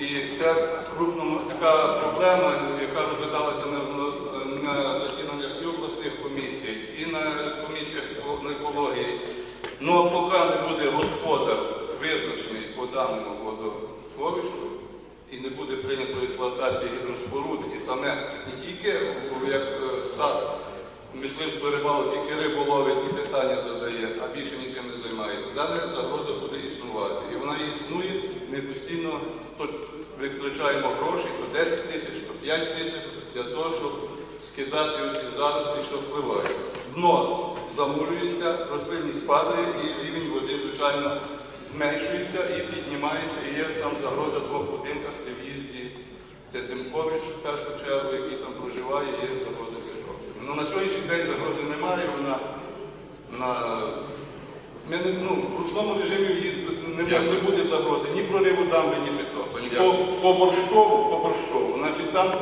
І ця крупна така проблема, яка розглядалася на, на засіданнях і обласних комісій, і на комісіях з екології. Ну а поки не буде господар визначений по даному водосховищу і не буде прийнято експлуатації гідроспоруд, і саме не тільки як е, САС мисливство рибалок тільки рибу ловить і питання задає, а більше нічим не займається. Дана загроза буде існує, ми постійно то витрачаємо гроші, то 10 тисяч, то 5 тисяч для того, щоб скидати оці зарослі, що впливають. Дно замулюється, рослинність падає і рівень води, звичайно, зменшується і піднімається. І є там загроза в двох будинках при в'їзді. Це Демкович, в першу чергу, який там проживає, є загроза Петровська. Ну, на сьогоднішній день загрози немає, вона на ми ну, в ручному режимі її не, не буде загрози ні прориву дамби, ні підтопу. По, по борщову, по борщову. Значить, там